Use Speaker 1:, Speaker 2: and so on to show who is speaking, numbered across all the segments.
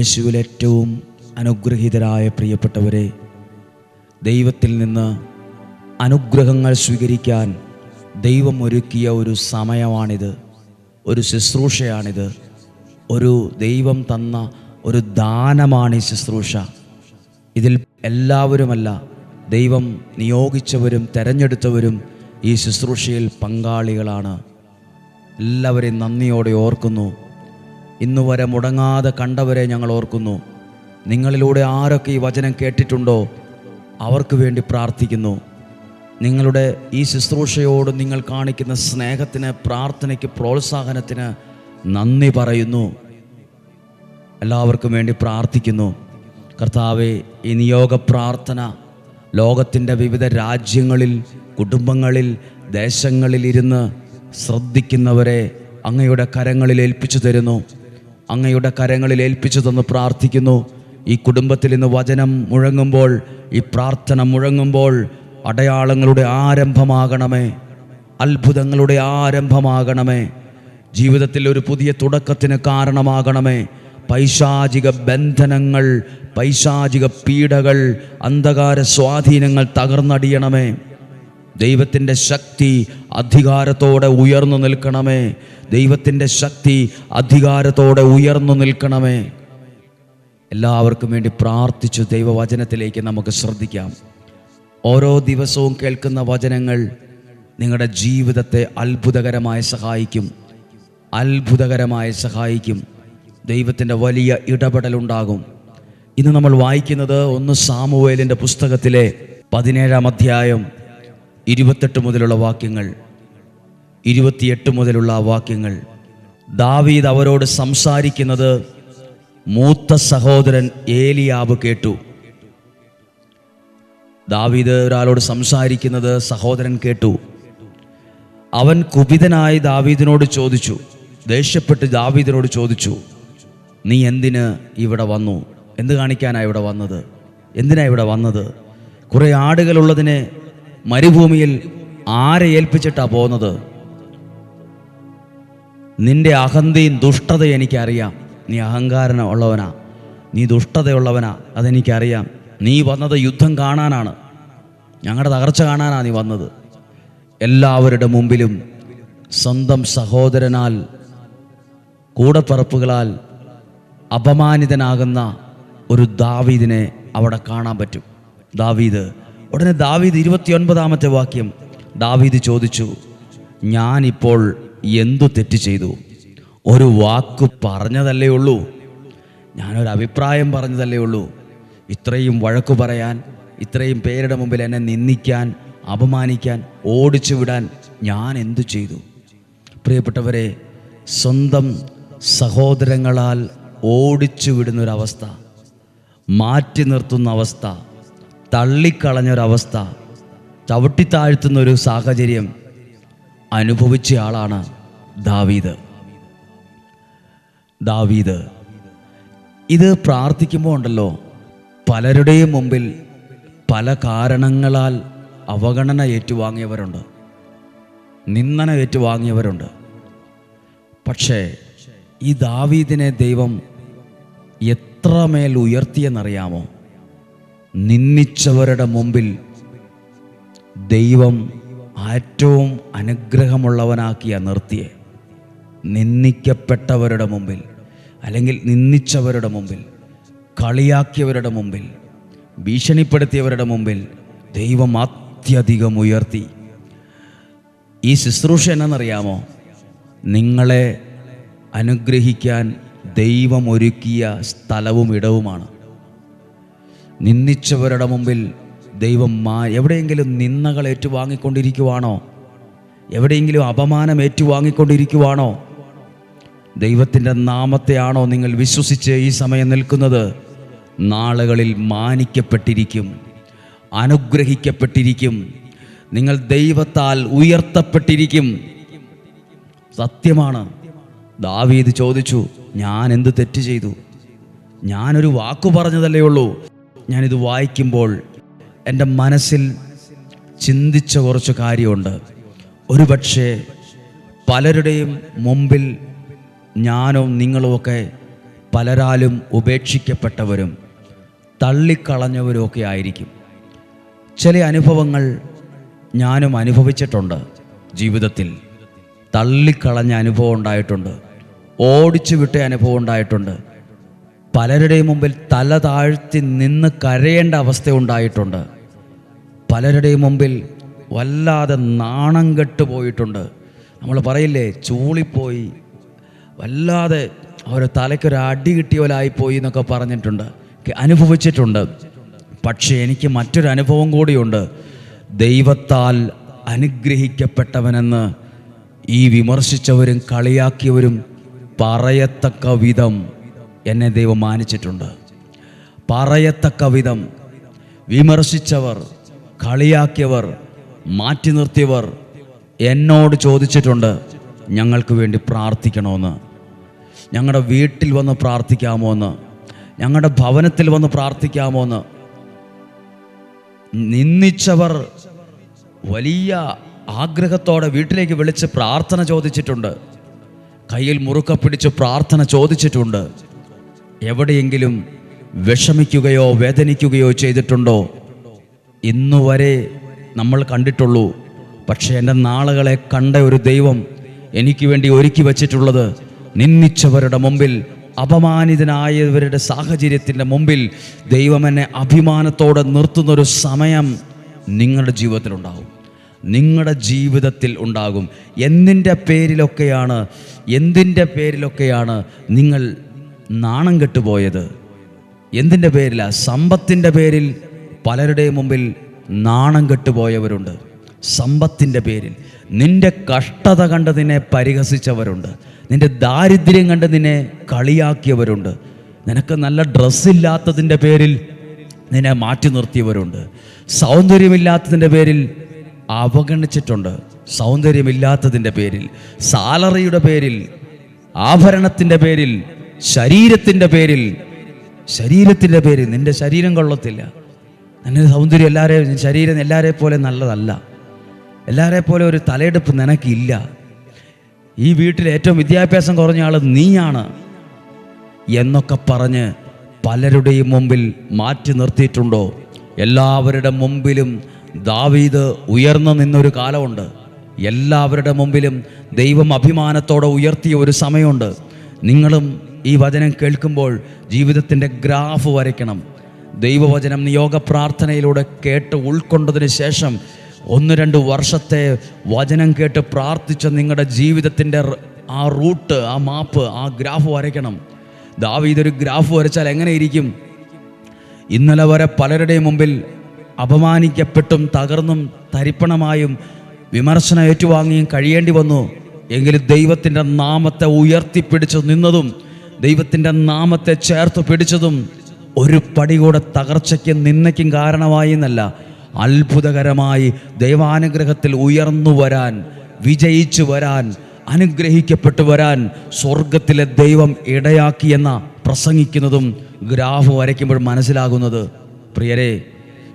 Speaker 1: യേശുവിൽ ഏറ്റവും അനുഗ്രഹീതരായ പ്രിയപ്പെട്ടവരെ ദൈവത്തിൽ നിന്ന് അനുഗ്രഹങ്ങൾ സ്വീകരിക്കാൻ ദൈവം ഒരുക്കിയ ഒരു സമയമാണിത് ഒരു ശുശ്രൂഷയാണിത് ഒരു ദൈവം തന്ന ഒരു ദാനമാണ് ഈ ശുശ്രൂഷ. ഇതിൽ എല്ലാവരുമല്ല ദൈവം നിയോഗിച്ചവരും തെരഞ്ഞെടുത്തവരും ഈ ശുശ്രൂഷയിൽ പങ്കാളികളാണ്. എല്ലാവരെയും നന്ദിയോടെ ഓർക്കുന്നു. ഇന്നു വരെ മുടങ്ങാതെ കണ്ടവരെ ഞങ്ങൾ ഓർക്കുന്നു. നിങ്ങളിലൂടെ ആരൊക്കെ ഈ വചനം കേട്ടിട്ടുണ്ടോ അവർക്ക് വേണ്ടി പ്രാർത്ഥിക്കുന്നു. നിങ്ങളുടെ ഈ ശുശ്രൂഷയോട് നിങ്ങൾ കാണിക്കുന്ന സ്നേഹത്തിന് പ്രാർത്ഥനയ്ക്ക് പ്രോത്സാഹനത്തിന് നന്ദി പറയുന്നു. എല്ലാവർക്കും വേണ്ടി പ്രാർത്ഥിക്കുന്നു. കർത്താവെ ഈ നിയോഗ പ്രാർത്ഥന ലോകത്തിന്റെ വിവിധ രാജ്യങ്ങളിൽ കുടുംബങ്ങളിൽ ദേശങ്ങളിൽ ഇരുന്ന് ശ്രദ്ധിക്കുന്നവരെ അങ്ങയുടെ കരങ്ങളിൽ ഏൽപ്പിച്ചു തരുന്നു. അങ്ങയുടെ കരങ്ങളിൽ ഏൽപ്പിച്ചു തന്ന് പ്രാർത്ഥിക്കുന്നു. ഈ കുടുംബത്തിൽ ഇന്ന് വചനം മുഴങ്ങുമ്പോൾ ഈ പ്രാർത്ഥന മുഴങ്ങുമ്പോൾ അടയാളങ്ങളുടെ ആരംഭമാകണമേ. അത്ഭുതങ്ങളുടെ ആരംഭമാകണമേ. ജീവിതത്തിൽ ഒരു പുതിയ തുടക്കത്തിന് കാരണമാകണമേ. പൈശാചിക ബന്ധനങ്ങൾ പൈശാചിക പീഡകൾ അന്ധകാര സ്വാധീനങ്ങൾ തകർന്നടിയണമേ. ദൈവത്തിന്റെ ശക്തി അധികാരത്തോടെ ഉയർന്നു നിൽക്കണമേ. ദൈവത്തിന്റെ ശക്തി അധികാരത്തോടെ ഉയർന്നു നിൽക്കണമേ. എല്ലാവർക്കും വേണ്ടി പ്രാർത്ഥിച്ചു ദൈവവചനത്തിലേക്ക് നമുക്ക് ശ്രദ്ധിക്കാം. ഓരോ ദിവസവും കേൾക്കുന്ന വചനങ്ങൾ നിങ്ങളുടെ ജീവിതത്തെ അത്ഭുതകരമായി സഹായിക്കും. അത്ഭുതകരമായി സഹായിക്കും. ദൈവത്തിന്റെ വലിയ ഇടപെടലുണ്ടാകും. ഇന്ന് നമ്മൾ വായിക്കുന്നത് ഒന്ന് സാമുവേലിന്റെ പുസ്തകത്തിലെ പതിനേഴാം അധ്യായം. ഇരുപത്തെട്ട് മുതലുള്ള വാക്യങ്ങൾ ഇരുപത്തിയെട്ട് മുതലുള്ള വാക്യങ്ങൾ. ദാവീദ് അവരോട് സംസാരിക്കുന്നത് മൂത്ത സഹോദരൻ ഏലിയാബ് കേട്ടു. ദാവീദ് ഒരാളോട് സംസാരിക്കുന്നത് സഹോദരൻ കേട്ടു. അവൻ കുപിതനായി ദാവീദിനോട് ചോദിച്ചു ദേഷ്യപ്പെട്ട് ദാവീദിനോട് ചോദിച്ചു നീ എന്തിന് ഇവിടെ വന്നു? എന്ത് കാണിക്കാനാണ് ഇവിടെ വന്നത്? എന്തിനാണ് ഇവിടെ വന്നത്? കുറേ ആടുകളുള്ളതിനെ മരുഭൂമിയിൽ ആരെ ഏൽപ്പിച്ചിട്ടാ പോകുന്നത്? നിന്റെ അഹന്തയും ദുഷ്ടതയും എനിക്കറിയാം. നീ അഹങ്കാരന ഉള്ളവനാ നീ ദുഷ്ടതയുള്ളവനാ. അതെനിക്കറിയാം. നീ വന്നത് യുദ്ധം കാണാനാണ്. ഞങ്ങളുടെ തകർച്ച കാണാനാണ് നീ വന്നത്. എല്ലാവരുടെ മുമ്പിലും സ്വന്തം സഹോദരനാൽ കൂടപ്പറപ്പുകളാൽ അപമാനിതനാകുന്ന ഒരു ദാവീദിനെ അവിടെ കാണാൻ പറ്റും. ദാവീദ് ഉടനെ ദാവീദ് ഇരുപത്തിയൊൻപതാമത്തെ വാക്യം. ദാവീദ് ചോദിച്ചു ഞാനിപ്പോൾ എന്തു തെറ്റ് ചെയ്തു? ഒരു വാക്ക് പറഞ്ഞതല്ലേ ഉള്ളൂ? ഞാനൊരു അഭിപ്രായം പറഞ്ഞതല്ലേ ഉള്ളൂ? ഇത്രയും വഴക്കു പറയാൻ ഇത്രയും പേരുടെ മുമ്പിൽ എന്നെ നിന്ദിക്കാൻ അപമാനിക്കാൻ ഓടിച്ചു വിടാൻ ഞാൻ എന്തു ചെയ്തു? പ്രിയപ്പെട്ടവരെ സ്വന്തം സഹോദരങ്ങളാൽ ഓടിച്ചു വിടുന്നൊരവസ്ഥ മാറ്റി നിർത്തുന്ന അവസ്ഥ തള്ളിക്കളഞ്ഞൊരവസ്ഥ ചവിട്ടിത്താഴ്ത്തുന്ന ഒരു സാഹചര്യം അനുഭവിച്ച ആളാണ് ദാവീദ്. ദാവീദ് ഇത് പ്രാർത്ഥിക്കുമ്പോൾ ഉണ്ടല്ലോ പലരുടെയും മുമ്പിൽ പല കാരണങ്ങളാൽ അവഗണന ഏറ്റുവാങ്ങിയവരുണ്ട്. നിന്ദന ഏറ്റുവാങ്ങിയവരുണ്ട്. പക്ഷേ ഈ ദാവീദിനെ ദൈവം എത്രമേൽ ഉയർത്തിയെന്നറിയാമോ? നിന്ദിച്ചവരുടെ മുമ്പിൽ ദൈവം ഏറ്റവും അനുഗ്രഹമുള്ളവനാക്കിയ നിർത്തിയെ. നിന്ദിക്കപ്പെട്ടവരുടെ മുമ്പിൽ അല്ലെങ്കിൽ നിന്ദിച്ചവരുടെ മുമ്പിൽ കളിയാക്കിയവരുടെ മുമ്പിൽ ഭീഷണിപ്പെടുത്തിയവരുടെ മുമ്പിൽ ദൈവം അത്യധികം ഉയർത്തി. ഈ ശുശ്രൂഷ എന്നറിയാമോ നിങ്ങളെ അനുഗ്രഹിക്കാൻ ദൈവം ഒരുക്കിയ സ്ഥലവും ഇടവുമാണ്. നിന്ദിച്ചവരുടെ മുമ്പിൽ ദൈവം മാ എവിടെയെങ്കിലും നിന്ദകൾ ഏറ്റുവാങ്ങിക്കൊണ്ടിരിക്കുവാണോ? എവിടെയെങ്കിലും അപമാനം ഏറ്റുവാങ്ങിക്കൊണ്ടിരിക്കുവാണോ? ദൈവത്തിന്റെ നാമത്തെയാണോ നിങ്ങൾ വിശ്വസിച്ച് ഈ സമയം നിൽക്കുന്നത്? നാളുകളിൽ മാനിക്കപ്പെട്ടിരിക്കും അനുഗ്രഹിക്കപ്പെട്ടിരിക്കും നിങ്ങൾ ദൈവത്താൽ ഉയർത്തപ്പെട്ടിരിക്കും. സത്യമാണ്. ദാവീദ് ചോദിച്ചു ഞാൻ എന്ത് തെറ്റ് ചെയ്തു? ഞാനൊരു വാക്കു പറഞ്ഞതല്ലേ ഉള്ളൂ. ഞാനിത് വായിക്കുമ്പോൾ എന്റെ മനസ്സിൽ ചിന്തിച്ച കുറച്ച് കാര്യമുണ്ട്. ഒരുപക്ഷെ പലരുടെയും മുമ്പിൽ ഞാനും നിങ്ങളുമൊക്കെ പലരാലും ഉപേക്ഷിക്കപ്പെട്ടവരും തള്ളിക്കളഞ്ഞവരും ഒക്കെ ആയിരിക്കും. ചില അനുഭവങ്ങൾ ഞാനും അനുഭവിച്ചിട്ടുണ്ട് ജീവിതത്തിൽ. തള്ളിക്കളഞ്ഞ അനുഭവം ഉണ്ടായിട്ടുണ്ട്. ഓടിച്ചു വിട്ട അനുഭവം ഉണ്ടായിട്ടുണ്ട്. പലരുടെയും മുമ്പിൽ തല താഴ്ത്തി നിന്ന് കരയേണ്ട അവസ്ഥ ഉണ്ടായിട്ടുണ്ട്. പലരുടെയും മുമ്പിൽ വല്ലാതെ നാണം കെട്ട് പോയിട്ടുണ്ട്. നമ്മൾ പറയില്ലേ ചൂളിപ്പോയി. വല്ലാതെ അവർ തലയ്ക്കൊരു അടി കിട്ടിയ പോലെ ആയിപ്പോയി എന്നൊക്കെ പറഞ്ഞിട്ടുണ്ട്. അനുഭവിച്ചിട്ടുണ്ട്. പക്ഷേ എനിക്ക് മറ്റൊരു അനുഭവം കൂടിയുണ്ട്. ദൈവത്താൽ അനുഗ്രഹിക്കപ്പെട്ടവനെന്ന് ഈ വിമർശിച്ചവരും കളിയാക്കിയവരും പറയത്തക്ക വിധം എന്നെ ദൈവം മാനിച്ചിട്ടുണ്ട്. പറയത്തക്ക വിധം വിമർശിച്ചവർ കളിയാക്കിയവർ മാറ്റി നിർത്തിയവർ എന്നോട് ചോദിച്ചിട്ടുണ്ട് ഞങ്ങൾക്ക് വേണ്ടി പ്രാർത്ഥിക്കണമെന്ന് ഞങ്ങളുടെ വീട്ടിൽ വന്ന് പ്രാർത്ഥിക്കാമോ എന്ന് ഞങ്ങളുടെ ഭവനത്തിൽ വന്ന് പ്രാർത്ഥിക്കാമോ എന്ന് നിന്ദിച്ചവർ വലിയ ആഗ്രഹത്തോടെ വീട്ടിലേക്ക് വിളിച്ച് പ്രാർത്ഥന ചോദിച്ചിട്ടുണ്ട്. കയ്യിൽ മുറുക്ക പിടിച്ച് പ്രാർത്ഥന ചോദിച്ചിട്ടുണ്ട്. എവിടെയെങ്കിലും വിഷമിക്കുകയോ വേദനിക്കുകയോ ചെയ്തിട്ടുണ്ടോ? ഇന്നുവരെ നമ്മൾ കണ്ടിട്ടുള്ളൂ. പക്ഷേ എന്റെ നാളുകളെ കണ്ട ഒരു ദൈവം എനിക്ക് വേണ്ടി ഒരുക്കി വച്ചിട്ടുള്ളത് നിന്ദിച്ചവരുടെ മുമ്പിൽ അപമാനിതനായവരുടെ സാഹചര്യത്തിന്റെ മുമ്പിൽ ദൈവം എന്നെ അഭിമാനത്തോടെ നിർത്തുന്നൊരു സമയം നിങ്ങളുടെ ജീവിതത്തിലുണ്ടാകും. നിങ്ങളുടെ ജീവിതത്തിൽ ഉണ്ടാകും. എന്തിന്റെ പേരിലൊക്കെയാണ് എന്തിന്റെ പേരിലൊക്കെയാണ് നിങ്ങൾ നാണം കെട്ടുപോയത്. എന്തിന്റെ പേരിലാണ് സമ്പത്തിന്റെ പേരിൽ പലരുടെയും മുമ്പിൽ നാണം കെട്ടുപോയവരുണ്ട്. സമ്പത്തിന്റെ പേരിൽ. നിന്റെ കഷ്ടത കണ്ട് നിന്നെ പരിഹസിച്ചവരുണ്ട്. നിന്റെ ദാരിദ്ര്യം കണ്ട് നിന്നെ കളിയാക്കിയവരുണ്ട്. നിനക്ക് നല്ല ഡ്രസ്സില്ലാത്തതിന്റെ പേരിൽ നിന്നെ മാറ്റി നിർത്തിയവരുണ്ട്. സൗന്ദര്യമില്ലാത്തതിന്റെ പേരിൽ അവഗണിച്ചിട്ടുണ്ട്. സൗന്ദര്യമില്ലാത്തതിന്റെ പേരിൽ. സാലറിയുടെ പേരിൽ ആഭരണത്തിന്റെ പേരിൽ ശരീരത്തിന്റെ പേരിൽ ശരീരത്തിന്റെ പേരിൽ നിന്റെ ശരീരം കൊള്ളത്തില്ല. നിന്റെ സൗന്ദര്യം എല്ലാവരെയും ശരീരം എല്ലാവരെ പോലെ നല്ലതല്ല. എല്ലാവരെ പോലെ ഒരു തലയെടുപ്പ് നിനക്കില്ല. ഈ വീട്ടിൽ ഏറ്റവും വിദ്യാഭ്യാസം കുറഞ്ഞ ആൾ നീയാണ് എന്നൊക്കെ പറഞ്ഞ് പലരുടെയും മുമ്പിൽ മാറ്റി നിർത്തിയിട്ടുണ്ടോ? എല്ലാവരുടെ മുമ്പിലും ദാവീദ് ഉയർന്നു നിന്നൊരു കാലമുണ്ട്. എല്ലാവരുടെ മുമ്പിലും ദൈവം അഭിമാനത്തോടെ ഉയർത്തിയ ഒരു സമയമുണ്ട്. നിങ്ങളും ഈ വചനം കേൾക്കുമ്പോൾ ജീവിതത്തിന്റെ ഗ്രാഫ് വരയ്ക്കണം. ദൈവവചനം നിയോഗ പ്രാർത്ഥനയിലൂടെ കേട്ട് ഉൾക്കൊണ്ടതിന് ശേഷം ഒന്ന് രണ്ട് വർഷത്തെ വചനം കേട്ട് പ്രാർത്ഥിച്ച നിങ്ങളുടെ ജീവിതത്തിന്റെ ആ റൂട്ട് ആ മാപ്പ് ആ ഗ്രാഫ് വരയ്ക്കണം. ദാവീദ് ഇതൊരു ഗ്രാഫ് വരച്ചാൽ എങ്ങനെ ഇരിക്കും? ഇന്നലെ വരെ പലരുടെയും മുമ്പിൽ അപമാനിക്കപ്പെട്ടും തകർന്നും തരിപ്പണമായും വിമർശനം ഏറ്റുവാങ്ങിയും കഴിയേണ്ടി വന്നു. എങ്കിലും ദൈവത്തിന്റെ നാമത്തെ ഉയർത്തിപ്പിടിച്ചു നിന്നതും ദൈവത്തിന്റെ നാമത്തെ ചേർത്ത് പിടിച്ചതും ഒരു പടി കൂടെ തകർച്ചയ്ക്കും നിന്നയ്ക്കും കാരണമായി എന്നല്ല. അത്ഭുതകരമായി ദൈവാനുഗ്രഹത്തിൽ ഉയർന്നു വരാൻ വിജയിച്ചു വരാൻ അനുഗ്രഹിക്കപ്പെട്ടു വരാൻ സ്വർഗത്തിലെ ദൈവം ഇടയാക്കിയെന്ന പ്രസംഗിക്കുന്നതും ഗ്രാഫ് വരയ്ക്കുമ്പോൾ മനസ്സിലാകുന്നത്. പ്രിയരെ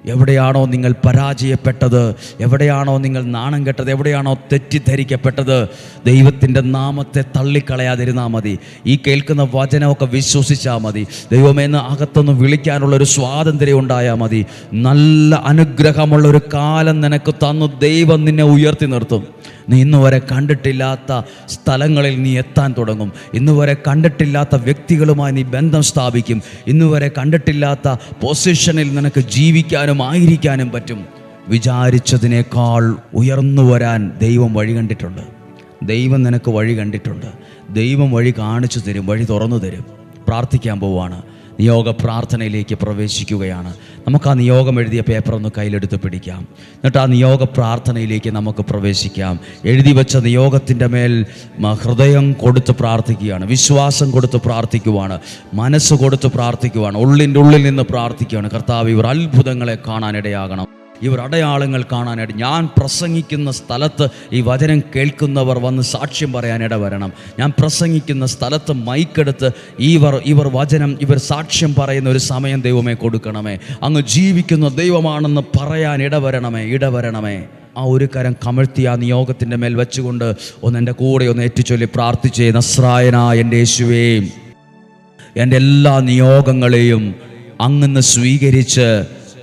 Speaker 1: എവിടെയാണോ നിങ്ങൾ പരാജയപ്പെട്ടത്? എവിടെയാണോ നിങ്ങൾ നാണം കെട്ടത്? എവിടെയാണോ തെറ്റിദ്ധരിക്കപ്പെട്ടത്? ദൈവത്തിന്റെ നാമത്തെ തള്ളിക്കളയാതിരുന്നാൽ മതി. ഈ കേൾക്കുന്ന വചനമൊക്കെ വിശ്വസിച്ചാൽ മതി. ദൈവമേന്ന് അകത്തുനിന്ന് വിളിക്കാനുള്ള ഒരു സ്വാതന്ത്ര്യം ഉണ്ടായാൽ മതി. നല്ല അനുഗ്രഹമുള്ള ഒരു കാലം നിനക്ക് തന്നു. ദൈവം നിന്നെ ഉയർത്തി നിർത്തും. നീ ഇന്ന് വരെ കണ്ടിട്ടില്ലാത്ത സ്ഥലങ്ങളിൽ നീ എത്താൻ തുടങ്ങും. ഇന്ന് വരെ കണ്ടിട്ടില്ലാത്ത വ്യക്തികളുമായി നീ ബന്ധം സ്ഥാപിക്കും. ഇന്ന് വരെ കണ്ടിട്ടില്ലാത്ത പൊസിഷനിൽ നിനക്ക് ജീവിക്കാനും ആയിരിക്കാനും പറ്റും. വിചാരിച്ചതിനേക്കാൾ ഉയർന്നു വരാൻ ദൈവം വഴി കണ്ടിട്ടുണ്ട്. ദൈവം നിനക്ക് വഴി കണ്ടിട്ടുണ്ട്. ദൈവം വഴി കാണിച്ചു തരും വഴി തുറന്നു തരും. പ്രാർത്ഥിക്കാൻ പോവുകയാണ് നിയോഗ പ്രാർത്ഥനയിലേക്ക് പ്രവേശിക്കുകയാണ്. നമുക്ക് ആ നിയോഗം എഴുതിയ പേപ്പർ ഒന്ന് കയ്യിലെടുത്ത് പിടിക്കാം. എന്നിട്ട് ആ നിയോഗ പ്രാർത്ഥനയിലേക്ക് നമുക്ക് പ്രവേശിക്കാം. എഴുതി വെച്ച നിയോഗത്തിന്റെ മേൽ ഹൃദയം കൊടുത്ത് പ്രാർത്ഥിക്കുകയാണ്. വിശ്വാസം കൊടുത്ത് പ്രാർത്ഥിക്കുവാണ്. മനസ്സ് കൊടുത്ത് പ്രാർത്ഥിക്കുവാണ്. ഉള്ളിന്റെ ഉള്ളിൽ നിന്ന് പ്രാർത്ഥിക്കുകയാണ്. കർത്താവ് ഇവർ അത്ഭുതങ്ങളെ കാണാനിടയാകണം. ഇവർ അടയാളങ്ങൾ കാണാനായിട്ട്. ഞാൻ പ്രസംഗിക്കുന്ന സ്ഥലത്ത് ഈ വചനം കേൾക്കുന്നവർ വന്ന് സാക്ഷ്യം പറയാൻ ഇടവരണം ഞാൻ പ്രസംഗിക്കുന്ന സ്ഥലത്ത് മൈക്കെടുത്ത് ഇവർ ഇവർ വചനം ഇവർ സാക്ഷ്യം പറയുന്ന ഒരു സമയം ദൈവമേ കൊടുക്കണമേ. അങ്ങ് ജീവിക്കുന്ന ദൈവമാണെന്ന് പറയാൻ ഇടവരണമേ ഇടവരണമേ ആ ഒരു കരം കമഴ്ത്തി ആ നിയോഗത്തിന്റെ മേൽ വെച്ചുകൊണ്ട് ഒന്ന് എന്റെ കൂടെ ഒന്ന് ഏറ്റുചൊല്ലി പ്രാർത്ഥിച്ചേ നസ്രായന എന്റെ യേശുവേയും എന്റെ എല്ലാ നിയോഗങ്ങളെയും അങ്ങ് സ്വീകരിച്ച്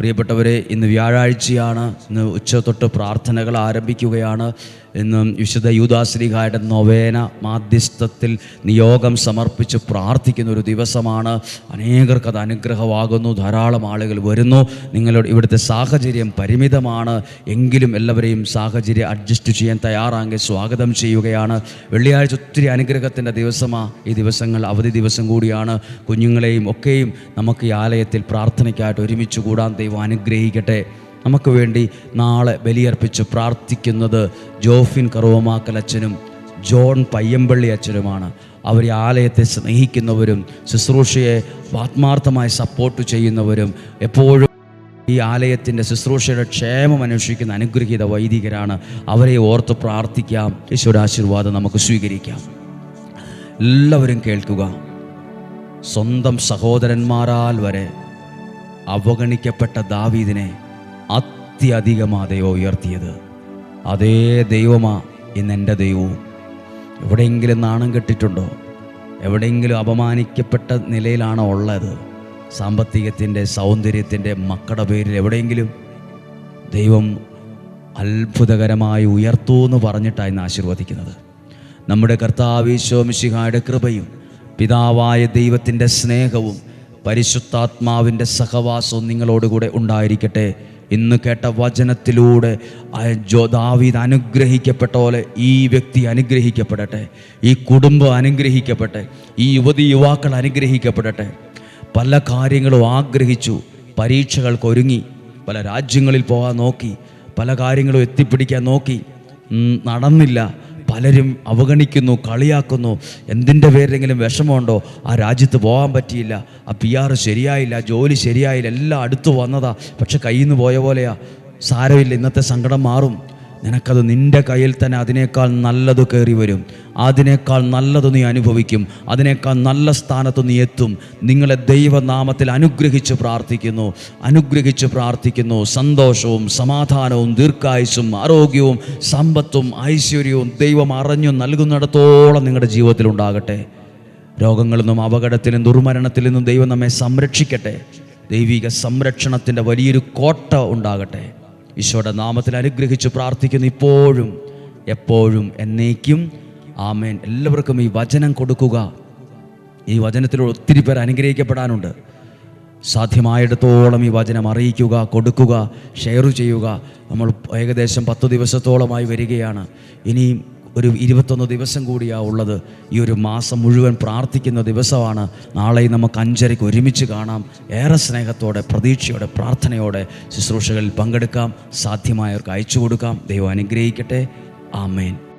Speaker 1: പ്രിയപ്പെട്ടവരെ ഇന്ന് വ്യാഴാഴ്ചയാണ് ഇന്ന് ഉച്ച തൊട്ട് പ്രാർത്ഥനകൾ ആരംഭിക്കുകയാണ്. ഇന്ന് വിശുദ്ധ യൂദാശ്രീകായുടെ നൊവേന മാധ്യസ്ഥത്തിൽ നിയോഗം സമർപ്പിച്ച് പ്രാർത്ഥിക്കുന്ന ഒരു ദിവസമാണ്. അനേകർക്ക് അത് അനുഗ്രഹമാകുന്നു. ധാരാളം ആളുകൾ വരുന്നു. നിങ്ങളുടെ ഇവിടുത്തെ സാഹചര്യം പരിമിതമാണ്. എങ്കിലും എല്ലാവരെയും സാഹചര്യം അഡ്ജസ്റ്റ് ചെയ്യാൻ തയ്യാറാങ്കിൽ സ്വാഗതം ചെയ്യുകയാണ്. വെള്ളിയാഴ്ച ഒത്തിരി അനുഗ്രഹത്തിന്റെ ദിവസമാണ് ഈ ദിവസങ്ങൾ അവധി ദിവസം കൂടിയാണ്. കുഞ്ഞുങ്ങളെയും ഒക്കെയും നമുക്ക് ഈ ആലയത്തിൽ പ്രാർത്ഥനയ്ക്കായിട്ട് ഒരുമിച്ച് കൂടാൻ ദൈവം അനുഗ്രഹിക്കട്ടെ. നമുക്ക് വേണ്ടി നാളെ ബലിയർപ്പിച്ച് പ്രാർത്ഥിക്കുന്നത് ജോഫിൻ കറുവമാക്കൽ അച്ഛനും ജോൺ പയ്യമ്പള്ളി അച്ഛനുമാണ്. അവർ ആലയത്തെ സ്നേഹിക്കുന്നവരും ശുശ്രൂഷയെ ആത്മാർത്ഥമായി സപ്പോർട്ട് ചെയ്യുന്നവരും എപ്പോഴും ഈ ആലയത്തിന്റെ ശുശ്രൂഷയുടെ ക്ഷേമം അന്വേഷിക്കുന്ന അനുഗ്രഹീത വൈദികരാണ്. അവരെ ഓർത്ത് പ്രാർത്ഥിക്കാം. ഈശോയുടെ ആശീർവാദം നമുക്ക് സ്വീകരിക്കാം. എല്ലാവരും കേൾക്കുക. സ്വന്തം സഹോദരന്മാരാൽ വരെ അവഗണിക്കപ്പെട്ട ദാവീദിനെ അത്യധികമാതയോ ഉയർത്തിയത്. അതേ ദൈവമാ ഇന്ന് എന്റെ ദൈവവും. എവിടെയെങ്കിലും നാണം കെട്ടിട്ടുണ്ടോ? എവിടെയെങ്കിലും അപമാനിക്കപ്പെട്ട നിലയിലാണോ ഉള്ളത്? സാമ്പത്തികത്തിന്റെ സൗന്ദര്യത്തിന്റെ മക്കളുടെ പേരിൽ എവിടെയെങ്കിലും ദൈവം അത്ഭുതകരമായി ഉയർത്തൂ എന്ന് പറഞ്ഞിട്ടാണ് ഇന്ന് ആശീർവദിക്കുന്നത്. നമ്മുടെ കർത്താവീശോമിശിഹായുടെ കൃപയും പിതാവായ ദൈവത്തിന്റെ സ്നേഹവും പരിശുദ്ധാത്മാവിന്റെ സഹവാസവും നിങ്ങളോടുകൂടെ ഉണ്ടായിരിക്കട്ടെ ഇന്ന് കേട്ട വചനത്തിലൂടെ ആ ജോ ദാവീദ് അനുഗ്രഹിക്കപ്പെട്ട പോലെ ഈ വ്യക്തി അനുഗ്രഹിക്കപ്പെടട്ടെ ഈ കുടുംബം അനുഗ്രഹിക്കപ്പെട്ടെ ഈ യുവതി യുവാക്കൾ അനുഗ്രഹിക്കപ്പെടട്ടെ. പല കാര്യങ്ങളും ആഗ്രഹിച്ചു പരീക്ഷകൾക്ക് ഒരുങ്ങി പല രാജ്യങ്ങളിൽ പോകാൻ നോക്കി പല കാര്യങ്ങളും എത്തിപ്പിടിക്കാൻ നോക്കി. നടന്നില്ല. പലരും അവഗണിക്കുന്നു കളിയാക്കുന്നു. എന്തിന്റെ പേരിലെങ്കിലും വിഷമമുണ്ടോ? ആ രാജ്യത്ത് പോകാൻ പറ്റിയില്ല. ആ പി ആർ ശരിയായില്ല ജോലി ശരിയായില്ല എല്ലാം അടുത്ത് വന്നതാ. പക്ഷെ കയ്യിൽ നിന്ന് പോയ പോലെയാ. സാരമില്ല ഇന്നത്തെ സങ്കടം മാറും. നിനക്കത് നിന്റെ കയ്യിൽ തന്നെ അതിനേക്കാൾ നല്ലത് കയറി വരും. അതിനേക്കാൾ നല്ലത് നീ അനുഭവിക്കും. അതിനേക്കാൾ നല്ല സ്ഥാനത്ത് നീ എത്തും. നിങ്ങളെ ദൈവനാമത്തിൽ അനുഗ്രഹിച്ച് പ്രാർത്ഥിക്കുന്നു. അനുഗ്രഹിച്ച് പ്രാർത്ഥിക്കുന്നു. സന്തോഷവും സമാധാനവും ദീർഘായുസും ആരോഗ്യവും സമ്പത്തും ഐശ്വര്യവും ദൈവം അറിഞ്ഞു നൽകുന്നിടത്തോളം നിങ്ങളുടെ ജീവിതത്തിൽ ഉണ്ടാകട്ടെ. രോഗങ്ങളിൽ നിന്നും അപകടത്തിൽ നിന്നും ദുർമരണത്തിൽ നിന്നും ദൈവം നമ്മെ സംരക്ഷിക്കട്ടെ. ദൈവിക സംരക്ഷണത്തിന്റെ വലിയൊരു കോട്ട ഉണ്ടാകട്ടെ. ഈശോയുടെ നാമത്തിൽ അനുഗ്രഹിച്ച് പ്രാർത്ഥിക്കുന്നു ഇപ്പോഴും എപ്പോഴും എന്നേക്കും. ആമേൻ. എല്ലാവർക്കും ഈ വചനം കൊടുക്കുക. ഈ വചനത്തിലൂടെ ഒത്തിരി പേർ അനുഗ്രഹിക്കപ്പെടാനുണ്ട്. സാധ്യമായിടത്തോളം ഈ വചനം അറിയിക്കുക കൊടുക്കുക ഷെയർ ചെയ്യുക. നമ്മൾ ഏകദേശം പത്ത് ദിവസത്തോളമായി വരികയാണ്. ഇനിയും ഒരു ഇരുപത്തൊന്ന് ദിവസം കൂടിയാണ് ഉള്ളത്. ഈ ഒരു മാസം മുഴുവൻ പ്രാർത്ഥിക്കുന്ന ദിവസമാണ്. നാളെ നമുക്ക് അഞ്ചരയ്ക്ക് ഒരുമിച്ച് കാണാം. ഏറെ സ്നേഹത്തോടെ പ്രതീക്ഷയോടെ പ്രാർത്ഥനയോടെ ശുശ്രൂഷകളിൽ പങ്കെടുക്കാം. സാധ്യമായവർക്ക് അയച്ചു കൊടുക്കാം. ദൈവം അനുഗ്രഹിക്കട്ടെ. ആമേൻ.